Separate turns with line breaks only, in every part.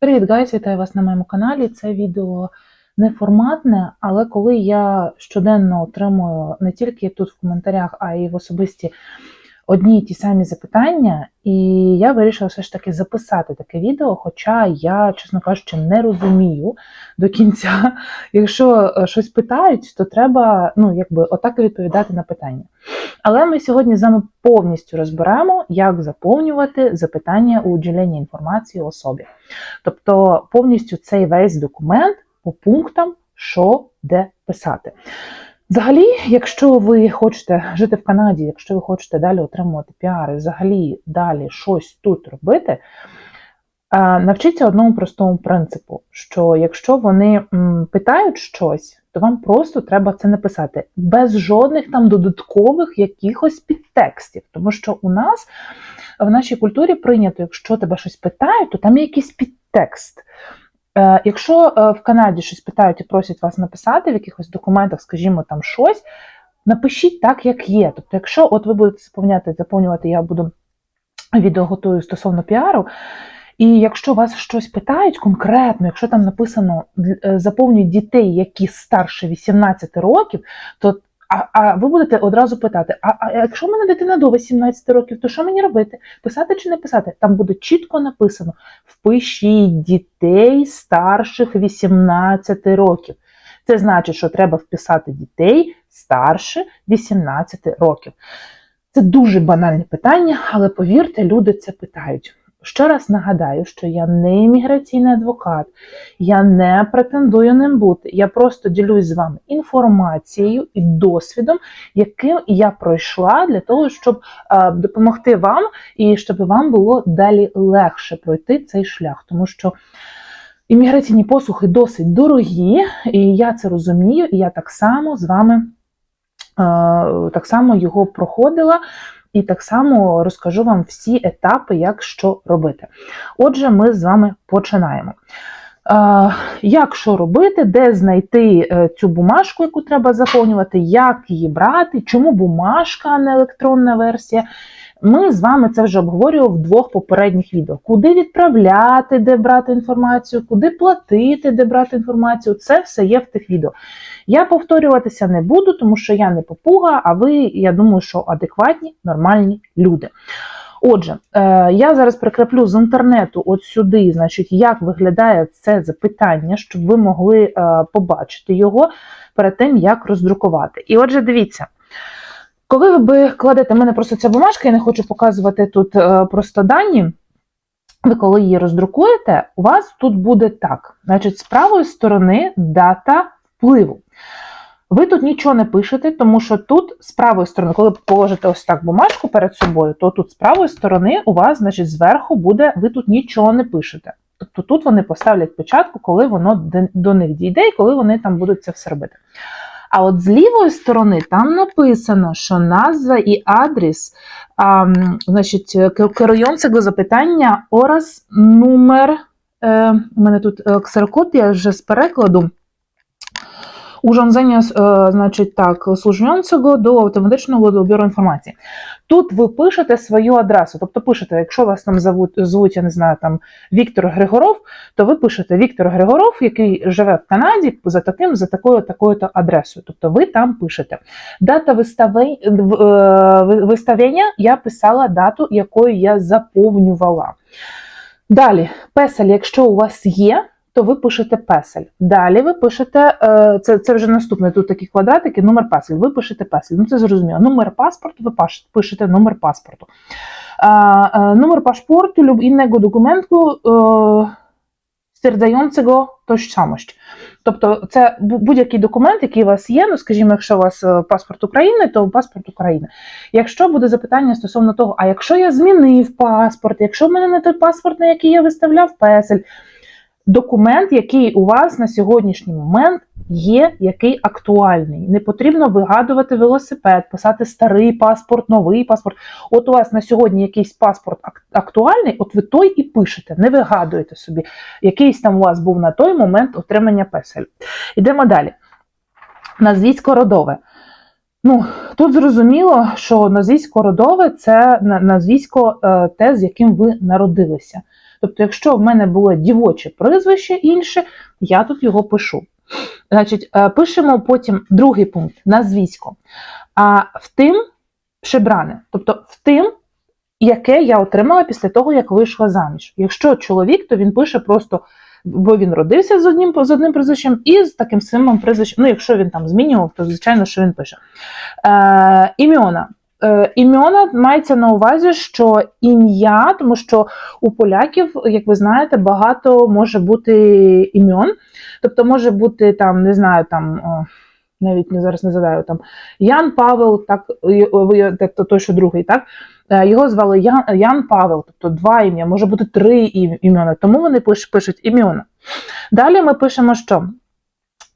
Привіт, гайс! Вітаю вас на моєму каналі. Це відео неформатне, але коли я щоденно отримую не тільки тут в коментарях, а й в особисті одні й ті самі запитання, і я вирішила все ж таки записати таке відео, хоча я, чесно кажучи, не розумію до кінця. Якщо е, щось питають, то треба ну, якби отак і відповідати на питання. Але ми сьогодні з вами повністю розберемо, як заповнювати запитання у джерельній інформації особі. Тобто повністю цей весь документ по пунктам, що де писати. Взагалі, якщо ви хочете жити в Канаді, якщо ви хочете далі отримувати піари, взагалі далі щось тут робити, навчіться одному простому принципу: що якщо вони питають щось, то вам просто треба це написати без жодних там додаткових якихось підтекстів. Тому що у нас в нашій культурі прийнято, якщо тебе щось питають, то там є якийсь підтекст. Е, Якщо е, в Канаді щось питають і просять вас написати в якихось документах, скажімо, там щось, напишіть так, як є. Тобто, якщо от ви будете заповняти, заповнювати, я буду відео готую стосовно піару. І якщо вас щось питають конкретно, якщо там написано е, заповнюють дітей, які старше 18 років, то а, а ви будете одразу питати: а, а якщо в мене дитина до 18 років, то що мені робити? Писати чи не писати? Там буде чітко написано: впишіть дітей старших 18 років. Це значить, що треба вписати дітей старше 18 років. Це дуже банальне питання, але повірте, люди це питають. Ще раз нагадаю, що я не імміграційний адвокат, я не претендую ним бути. Я просто ділюсь з вами інформацією і досвідом, яким я пройшла для того, щоб е, допомогти вам і щоб вам було далі легше пройти цей шлях, тому що. Імміграційні послуги досить дорогі, і я це розумію, і я так само з вами е, так само його проходила. І так само розкажу вам всі етапи, як що робити. Отже, ми з вами починаємо. Як що робити, де знайти е, цю бумажку, яку треба заповнювати, як її брати, чому бумажка, а не електронна версія. Ми з вами це вже обговорювали в двох попередніх відео. Куди відправляти, де брати інформацію, куди платити, де брати інформацію. Це все є в тих відео. Я повторюватися не буду, тому що я не попуга, а ви, я думаю, що адекватні, нормальні люди. Отже, е, я зараз прикреплю з інтернету от сюди, значить, як виглядає це запитання, щоб ви могли е, побачити його перед тим, як роздрукувати. І отже, дивіться. Коли ви кладете, в мене просто ця бумажка, я не хочу показувати тут е, просто дані. Ви коли її роздрукуєте, у вас тут буде так. Значить, з правої сторони дата впливу. Ви тут нічого не пишете, тому що тут з правої сторони, коли положите ось так бумажку перед собою, то тут з правої сторони у вас, значить, зверху буде, ви тут нічого не пишете. Тобто тут вони поставлять початку, коли воно до них дійде, і коли вони там будуть це все робити. А от з лівої сторони там написано, що назва і адрес, а, значить, керуйом до запитання ораз номер. Е, у мене тут ксерокопія вже з перекладу. Urządzenia, е, значить так, службовцього до автоматичного добіру інформації. Тут ви пишете свою адресу, тобто пишете, якщо вас там звуть, я не знаю, там Віктор Григоров, то ви пишете Віктор Григоров, який живе в Канаді за таким, за такою такою-то адресою. Тобто ви там пишете. Дата виставлення я писала дату, якою я заповнювала. Далі, песель, якщо у вас є то ви пишете песель. Далі ви пишете, це це вже наступне, тут такі квадратики, номер песель. Ви пишете песель. Ну це зрозуміло. Номер паспорту, ви пишете номер паспорту. Номер паспорту lub innego dokumentu stwierdzającego tożsamość. Тобто це будь-який документ, який у вас є, ну скажімо, якщо у вас паспорт України, то паспорт України. Якщо буде запитання стосовно того, а якщо я змінив паспорт, якщо в мене не той паспорт, на який я виставляв песель, документ, який у вас на сьогоднішній момент є, який актуальний. Не потрібно вигадувати велосипед, писати старий паспорт, новий паспорт. От у вас на сьогодні якийсь паспорт актуальний, от ви той і пишете, не вигадуєте собі, якийсь там у вас був на той момент отримання песелю. Йдемо далі. Назвісько-родове. Ну, Тут зрозуміло, що назвісько-родове це назвісько е, те, з яким ви народилися. Тобто, якщо в мене було дівоче прізвище інше, я тут його пишу. Значить, е, пишемо потім другий пункт назвісько. А в тим шебране, тобто в тим, яке я отримала після того, як вийшла заміж. Якщо чоловік, то він пише просто, бо він родився з одним, з одним прізвищем і з таким самим прізвищем. Ну, якщо він там змінював, то звичайно, що він пише. Е, ім'яна. Е, ім'яна мається на увазі, що ім'я, тому що у поляків, як ви знаєте, багато може бути ім'ян. Тобто може бути там, не знаю, там. Навіть не зараз не згадаю там Ян Павел, так тобто той, що другий, так Е, його звали Ян, Ян Павел, тобто два ім'я, може бути три ім- тому вони пиш- пишуть ім'яна. Далі ми пишемо, що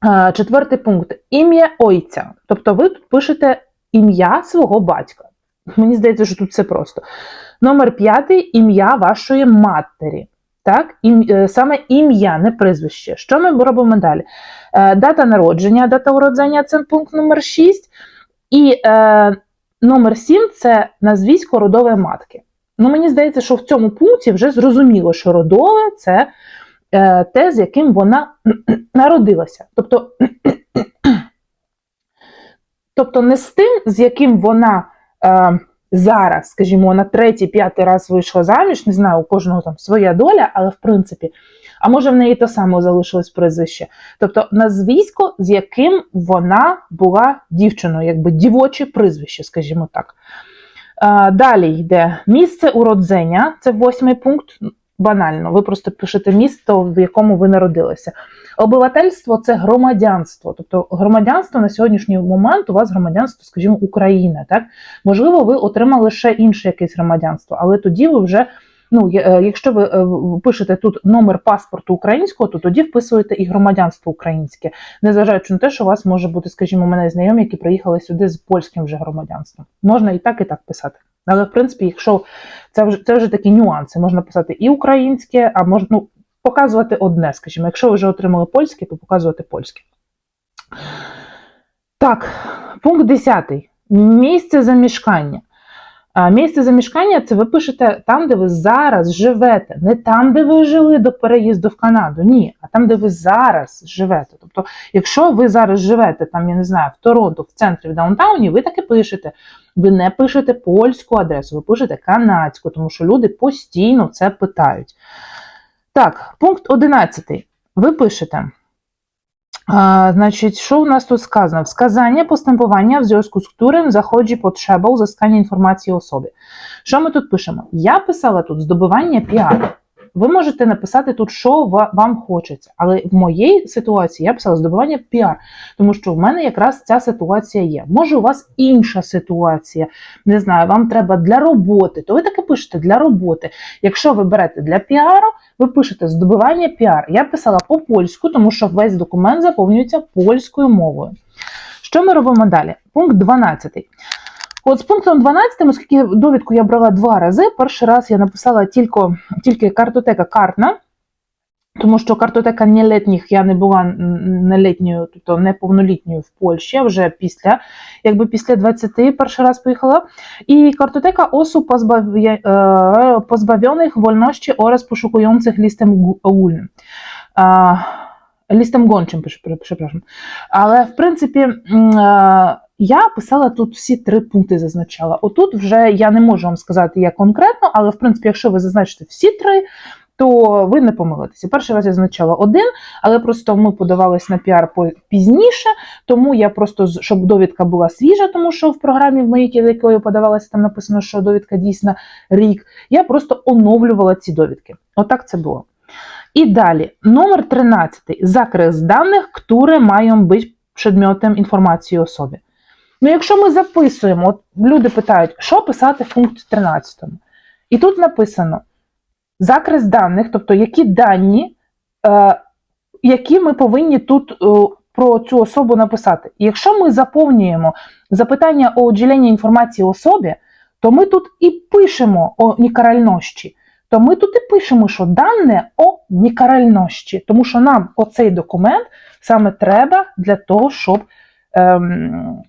Е, четвертий пункт ім'я ойця. Тобто ви тут пишете ім'я свого батька. Мені здається, що тут все просто. Номер п'ятий ім'я вашої матері. Так, Ім, е, саме ім'я, не прізвище. Що ми робимо далі? Е, дата народження, дата уродження це пункт номер 6. І е, номер 7 це назвісько родової матки. Ну, мені здається, що в цьому пункті вже зрозуміло, що родове це е, те, з яким вона народилася. Тобто, тобто не з тим, з яким вона е, зараз, скажімо, на третій, п'ятий раз вийшла заміж, не знаю, у кожного там своя доля, але в принципі, а може в неї то саме залишилось прізвище. Тобто назвісько, з яким вона була дівчиною, якби дівоче прізвище, скажімо так. Е, Далі йде місце уродження, це восьмий пункт. Банально, ви просто пишете місто, в якому ви народилися. Обивательство це громадянство. Тобто громадянство на сьогоднішній момент у вас громадянство, скажімо, Україна. Так? Можливо, ви отримали ще інше якесь громадянство, але тоді ви вже, ну, е, якщо ви е, пишете тут номер паспорту українського, то тоді вписуєте і громадянство українське, незважаючи на те, що у вас може бути, скажімо, у мене знайомі, які приїхали сюди з польським вже громадянством. Можна і так, і так писати. Але в принципі, якщо це вже це вже такі нюанси, можна писати і українське, а можна ну, показувати одне, скажімо, якщо ви вже отримали польське, то показувати польське. Так, пункт 10. Місце замішкання. Місце замішкання це ви пишете там, де ви зараз живете, не там, де ви жили до переїзду в Канаду, ні, а там, де ви зараз живете. Тобто, якщо ви зараз живете там, я не знаю, в Торонто, в центрі, в даунтауні, ви так і пишете. Ви не пишете польську адресу, ви пишете канадську, тому що люди постійно це питають. Так, пункт 11. Ви пишете. А, значить, що у нас тут сказано? Wskazanie postępowania w związku z którym zachodzi potrzeba uzyskania informacji o sobie. Що ми тут пишемо? Я писала тут здобування піару. Ви можете написати тут, що вам хочеться, але в моїй ситуації я писала здобування піар, тому що в мене якраз ця ситуація є. Може, у вас інша ситуація, не знаю, вам треба для роботи, то ви таки пишете для роботи. Якщо ви берете для піару, ви пишете здобування піар. Я писала по польську, тому що весь документ заповнюється польською мовою. Що ми робимо далі? Пункт 12. От з пунктом 12, оскільки довідку я брала два рази, перший раз я написала тільки, тільки картотека картна, тому що картотека нелітніх я не була м, нелітньою, тобто неповнолітньою в Польщі, вже після, якби після 20 перший раз поїхала. І картотека pozbawionych wolności oraz poszukujących listem gu- ogólnym. А, Лістом гончим, пишу. Але в принципі, е, я писала тут всі три пункти, зазначала. Отут вже я не можу вам сказати як конкретно, але в принципі, якщо ви зазначите всі три, то ви не помилитеся. Перший раз я зазначала один, але просто ми подавались на піар пізніше, тому я просто щоб довідка була свіжа, тому що в програмі в моїй якою подавалася, там написано, що довідка дійсна рік. Я просто оновлювала ці довідки. Отак це було. І далі, номер 13. Закres даних, które mają być przedmiotem інформації о собі. Ну, якщо ми записуємо, от люди питають, що писати в пункті 13. І тут написано закрес даних, тобто які дані, е, які ми повинні тут е, про цю особу написати. І якщо ми заповнюємо запитання о уділенні інформації особі, то ми тут і пишемо о нікаральності. То ми тут і пишемо, що дане о нікаральності, тому що нам оцей документ саме треба для того, щоб ем,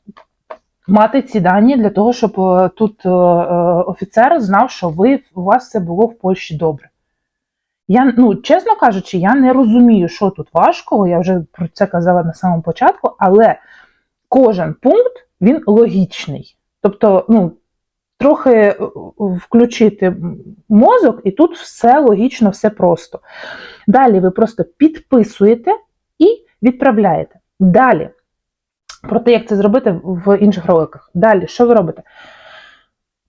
мати ці дані, для того, щоб е, тут е, е, офіцер знав, що ви, у вас все було в Польщі добре. Я, ну, чесно кажучи, я не розумію, що тут важкого. Я вже про це казала на самому початку, але кожен пункт він логічний. Тобто, ну, трохи включити мозок, і тут все логічно, все просто. Далі ви просто підписуєте і відправляєте. Далі. Про те, як це зробити в інших роликах. Далі, що ви робите?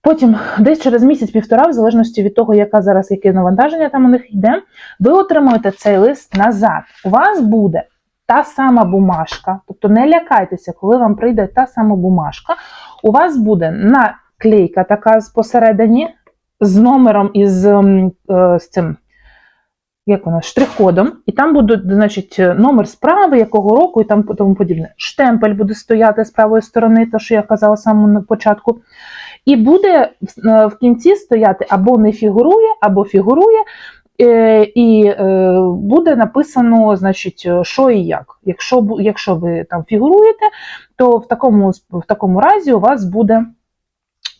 Потім, десь через місяць-півтора, в залежності від того, яка зараз яке навантаження там у них йде, ви отримуєте цей лист назад. У вас буде та сама бумажка, тобто не лякайтеся, коли вам прийде та сама бумажка. У вас буде наклейка така посередині з номером і з, е, з цим. Як воно, штрих-кодом, і там буде, значить, номер справи, якого року і там тому подібне. Штемпель буде стояти з правої сторони, те, що я казала саме на початку. І буде е, в кінці стояти або не фігурує, або фігурує, е, і е, буде написано, значить, що і як. Якщо, якщо ви там фігуруєте, то в такому, в такому разі у вас буде е,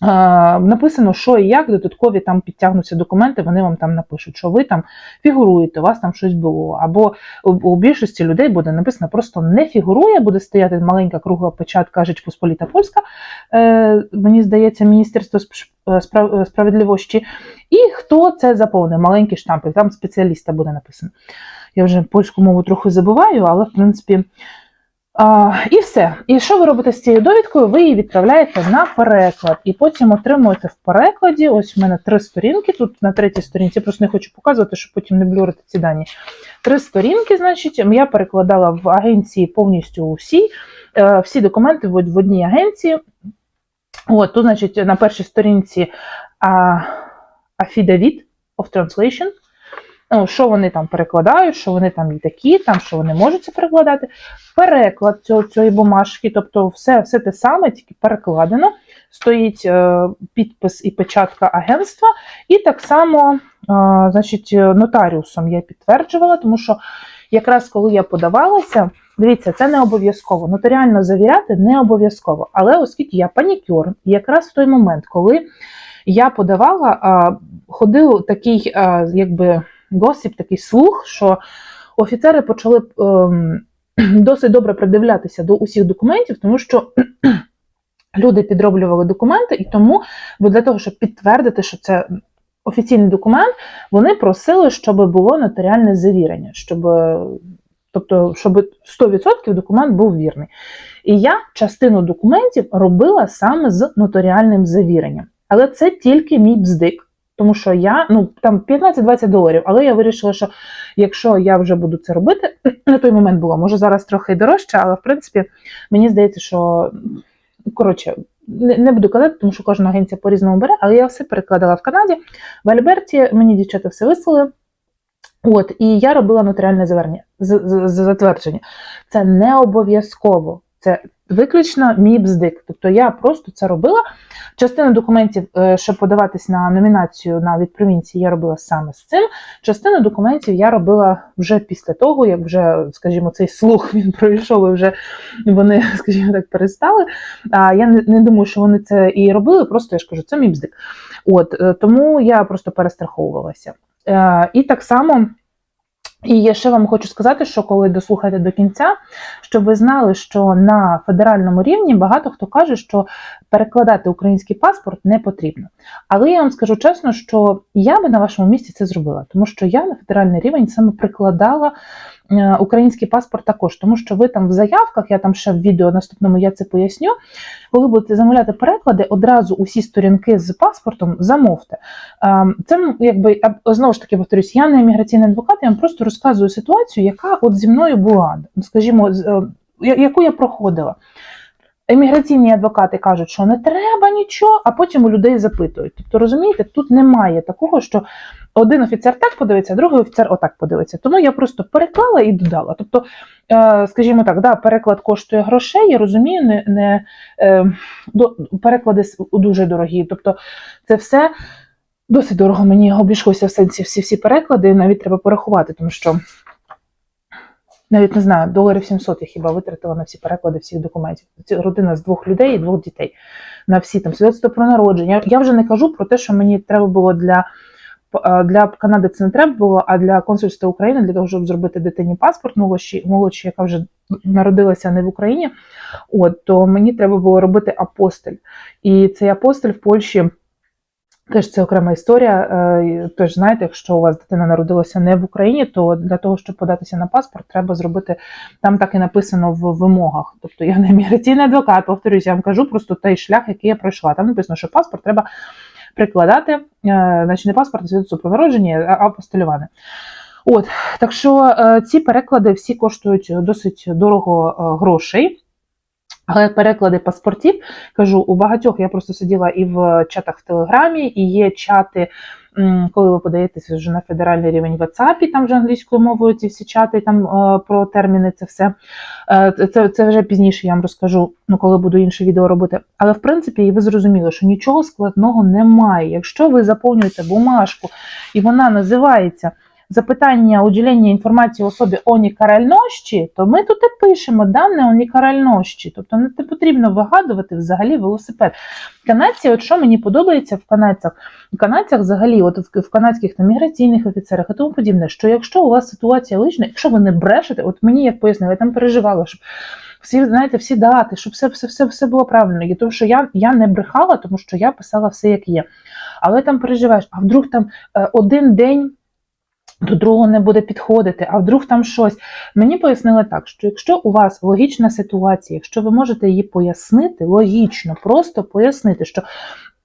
написано, що і як, додаткові там підтягнуться документи, вони вам там напишуть, що ви там фігуруєте, у вас там щось було. Або у, більшості людей буде написано просто не фігурує, буде стояти маленька кругла печатка Жечпосполіта Польська, е, мені здається, Міністерство е, е, справедливості. І хто це заповнив? Маленький штампик, там спеціаліста буде написано. Я вже польську мову трохи забуваю, але в принципі. І все. І що ви робите з цією довідкою? Ви її відправляєте на переклад, і потім отримуєте в перекладі. Ось в мене три сторінки. Тут на третій сторінці я просто не хочу показувати, щоб потім не блюрити ці дані. Три сторінки, значить, я перекладала в агенції повністю усі, е, всі документи в, одній агенції. От, тут, значить, на першій сторінці а, affidavit of translation. Ну, що вони там перекладають, що вони там і такі, там, що вони можуть це перекладати. Переклад цього, цієї бумажки, тобто все, все те саме, тільки перекладено. Стоїть е, підпис і печатка агентства, і так само, е, значить, нотаріусом я підтверджувала, тому що якраз коли я подавалася, дивіться, це не обов'язково. Нотаріально завіряти не обов'язково. Але оскільки я панікюр, якраз в той момент, коли я подавала, ходив такий, якби госіп, такий слух, що офіцери почали ем, досить добре придивлятися до усіх документів, тому що люди підроблювали документи, і тому для того, щоб підтвердити, що це офіційний документ, вони просили, щоб було нотаріальне завірення, щоб, тобто, щоб 100% документ був вірний. І я частину документів робила саме з нотаріальним завіренням. Але це тільки мій бздик. Тому що я, ну там 15-20 доларів, але я вирішила, що якщо я вже буду це робити, на той момент було, може зараз трохи дорожче, але в принципі мені здається, що коротше, не, не буду казати, тому що кожна агенція по-різному бере, але я все перекладала в Канаді, в Альберті, мені дівчата все вислали. От, і я робила нотаріальне завернення, затвердження. Це не обов'язково. Це виключно мій бздик. Тобто я просто це робила. Частину документів, е, щоб подаватись на номінацію на від провінції, я робила саме з цим. Частину документів я робила вже після того, як вже, скажімо, цей слух він пройшов, і вже вони, скажімо так, перестали. А я не, не думаю, що вони це і робили. Просто я ж кажу, це мій бздик. От е, тому я просто перестраховувалася. Е, І так само. І я ще вам хочу сказати, що коли дослухаєте до кінця, щоб ви знали, що на федеральному рівні багато хто каже, що перекладати український паспорт не потрібно. Але я вам скажу чесно, що я би на вашому місці це зробила, тому що я на федеральний рівень саме прикладала український паспорт також, тому що ви там в заявках, я там ще в відео наступному я це поясню. Коли будете замовляти переклади, одразу усі сторінки з паспортом замовте. Ем, Це якби знову ж таки повторюсь, я не міграційний адвокат, я вам просто розказую ситуацію, яка от зі мною була, скажімо, е, яку я проходила. Еміграційні адвокати кажуть, що не треба нічого, а потім у людей запитують. Тобто, розумієте, тут немає такого, що один офіцер так подивиться, а другий офіцер отак подивиться. Тому я просто переклала і додала. Тобто, е, скажімо так, да, переклад коштує грошей, я розумію, не, не е, до, переклади дуже дорогі. Тобто, це все досить дорого мені обійшлося в сенсі всі всі переклади, навіть треба порахувати, тому що навіть не знаю, доларів 700 я хіба витратила на всі переклади всіх документів. Це родина з двох людей і двох дітей. На всі там свідоцтво про народження. Я вже не кажу про те, що мені треба було для е, для Канади це не треба було, а для консульства України, для того, щоб зробити дитині паспорт молодшій, молодшій, яка вже народилася не в Україні, от, то мені треба було робити апостиль. І цей апостиль в Польщі. Теж це окрема історія. Е, Тож, знаєте, якщо у вас дитина народилася не в Україні, то для того, щоб податися на паспорт, треба зробити там так і написано в вимогах. Тобто я не міграційний адвокат, повторюсь, я вам кажу просто той шлях, який я пройшла. Там написано, що паспорт треба прикладати, е, значить не паспорт, свідоцтво про народження, а апостилюване. От, так що е, ці переклади всі коштують досить дорого грошей. Але переклади паспортів, кажу, у багатьох я просто сиділа і в чатах в Телеграмі, і є чати, коли ви подаєтеся вже на федеральний рівень в WhatsApp, там вже англійською мовою ці всі чати там е, про терміни, це все. Е, Це, це вже пізніше я вам розкажу, ну, коли буду інше відео робити. Але в принципі, і ви зрозуміли, що нічого складного немає. Якщо ви заповнюєте бумажку і вона називається запитання уділення інформації особі онікаральнощі, то ми тут і пишемо дане онікаральнощі. Тобто не потрібно вигадувати взагалі велосипед. Канадці, от що мені подобається в канадцях, в канадцях взагалі, от в, в канадських там, міграційних офіцерах і тому подібне, що якщо у вас ситуація лична, якщо ви не брешете, от мені як пояснили, я там переживала, щоб всі знаєте, всі дати, щоб все, все, все, все було правильно. І тому що я, я не брехала, тому що я писала все як є. Але там переживаєш, а вдруг там е, один день до другого не буде підходити, а вдруг там щось. Мені пояснили так, що якщо у вас логічна ситуація, якщо ви можете її пояснити, логічно, просто пояснити, що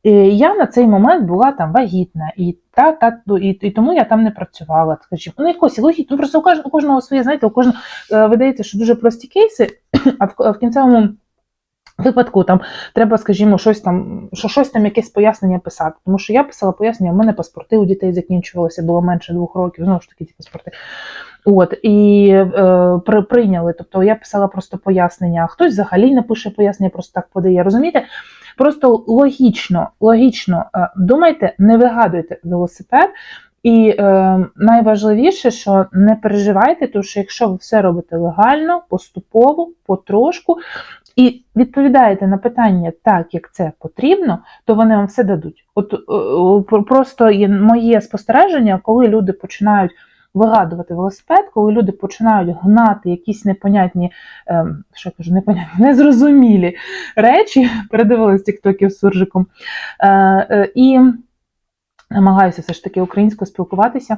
е, я на цей момент була там вагітна, і та, та, і, і тому я там не працювала. Скажімо, ну якось логічно, ну просто у кожного, у кожного своє, знаєте, у кожного е, видається, що дуже прості кейси, а в, в кінцевому. Випадку там треба, скажімо, щось там, що щось там якесь пояснення писати. Тому що я писала пояснення, у мене паспорти у дітей закінчувалися, було менше двох років, знову ж таки, ті паспорти. От, і е, при, прийняли. Тобто я писала просто пояснення, а хтось взагалі не пише пояснення, просто так подає. Розумієте? Просто логічно, логічно е, думайте, не вигадуйте велосипед. І е, найважливіше, що не переживайте, тому що якщо ви все робите легально, поступово, потрошку, і відповідаєте на питання так, як це потрібно, то вони вам все дадуть. От е, просто моє спостереження, коли люди починають вигадувати велосипед, коли люди починають гнати якісь непонятні, е, що я кажу, непонятні, незрозумілі речі, передивилась тіктоків з суржиком. Е, е, і намагаюся все ж таки українською спілкуватися,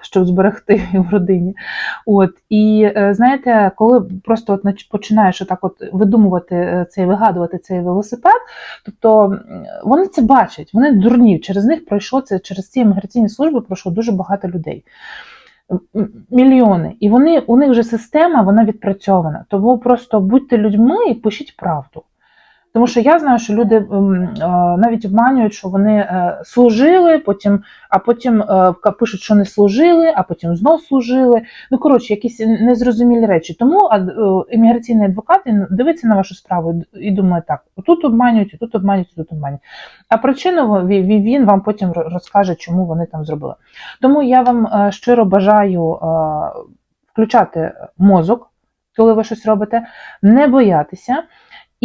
щоб зберегти в родині. От і е, знаєте, коли просто от починаєш отак от видумувати е, цей, вигадувати цей велосипед, тобто вони це бачать, вони дурні. Через них пройшло це, через ці імміграційні служби пройшло дуже багато людей. Мільйони, і вони у них вже система вона відпрацьована. Тому просто будьте людьми і пишіть правду. Тому що я знаю, що люди навіть обманюють, що вони е, служили, потім, а потім е, пишуть, що не служили, а потім знов служили. Ну, коротше, якісь незрозумілі речі. Тому е, імміграційний адвокат дивиться на вашу справу і думає, так, тут обманюють, тут обманюють, тут обманюють. А причину він вам потім розкаже, чому вони там зробили. Тому я вам щиро бажаю включати мозок, коли ви щось робите, не боятися.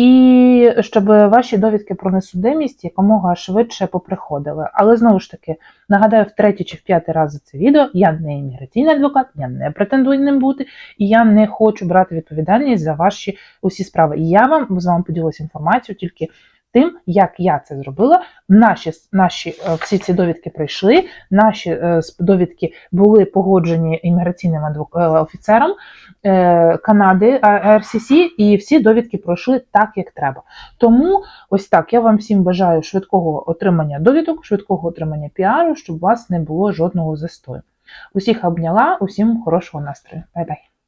І щоб ваші довідки про несудимість якомога швидше поприходили. Але знову ж таки, нагадаю, в третій чи в п'ятий раз за це відео я не імміграційний адвокат, я не претендую ним бути, і я не хочу брати відповідальність за ваші усі справи. Я вам з вами поділилася інформацією тільки тим, як я це зробила. Наші наші е, всі ці довідки пройшли, наші е, довідки були погоджені імміграційним е, офіцером Канади РСС, і всі довідки пройшли так, як треба. Тому ось так я вам всім бажаю швидкого отримання довідок, швидкого отримання піару, щоб у вас не було жодного застою. Усіх обняла, усім хорошого настрою. Бай-бай!